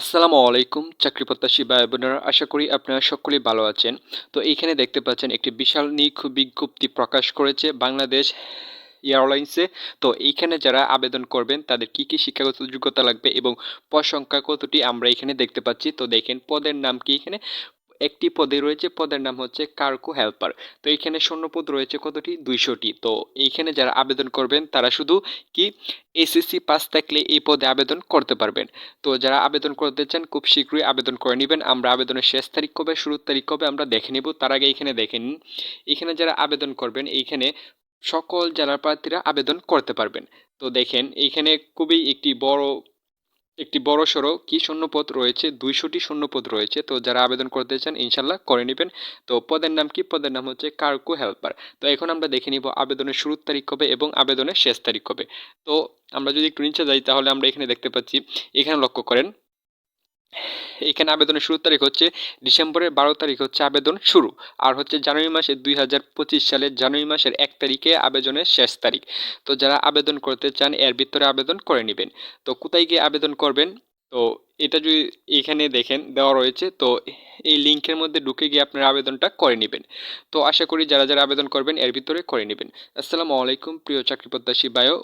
আসসালামু আলাইকুম, চাকরি প্রত্যাশী ভাই বোনেরা আশা করি আপনারা সকলেই ভালো আছেন। তো এইখানে দেখতে পাচ্ছেন একটি বিশাল নিখুব বিজ্ঞপ্তি প্রকাশ করেছে বাংলাদেশ এয়ারলাইন্সে। তো এইখানে যারা আবেদন করবেন, তাদের কি কি শিক্ষাগত যোগ্যতা লাগবে এবং পদ সংখ্যা কতটি আমরা এখানে দেখতে পাচ্ছি। তো দেখেন, পদের নাম কি এখানে? একটি পদে রয়েছে, পদের নাম হচ্ছে কার্কো হেল্পার। তো এখানে শূন্যপদ রয়েছে কতটি? দুইশোটি। তো এইখানে যারা আবেদন করবেন, তারা শুধু কি এসএসসি পাস থাকলে এই পদে আবেদন করতে পারবেন। তো যারা আবেদন করতে চান, খুব শীঘ্রই আবেদন করে নেবেন। আমরা আবেদনের শেষ তারিখ কবে, শুরুর তারিখ কবে, আমরা দেখে নেব। তার আগে এখানে দেখে নিন এখানে যারা আবেদন করবেন, এইখানে সকল জেলার প্রার্থীরা আবেদন করতে পারবেন। তো দেখেন, এইখানে খুবই একটি বড় একটি বড় সড়ো কি শূন্যপদ রয়েছে? দুইশোটি শূন্যপদ রয়েছে। তো যারা আবেদন করতে চান ইনশাল্লাহ করে নেবেন। তো পদের নাম কি? পদের নাম হচ্ছে কার্কু হেল্পার। তো এখন আমরা দেখে নিব আবেদনের শুরুর তারিখ কবে এবং আবেদনের শেষ তারিখ কবে। তো আমরা যদি একটু নিচে যাই, তাহলে আমরা এখানে দেখতে পাচ্ছি। এখানে লক্ষ্য করেন এখানে আবেদনের শুরুর তারিখ হচ্ছে ডিসেম্বরের বারো তারিখ হচ্ছে আবেদন শুরু। আর হচ্ছে জানুয়ারি মাসের দুই হাজার পঁচিশ সালের জানুয়ারি মাসের এক তারিখে আবেদনের শেষ তারিখ। তো যারা আবেদন করতে চান, এর ভিতরে আবেদন করে নেবেন। তো কোথায় গিয়ে আবেদন করবেন? তো এটা যদি এখানে দেখেন, দেওয়া রয়েছে। তো এই লিঙ্কের মধ্যে ঢুকে গিয়ে আপনার আবেদনটা করে নেবেন। তো আশা করি যারা যারা আবেদন করবেন, এর ভিতরে করে নেবেন। আসসালামু আলাইকুম, প্রিয় চাকরি বায়ো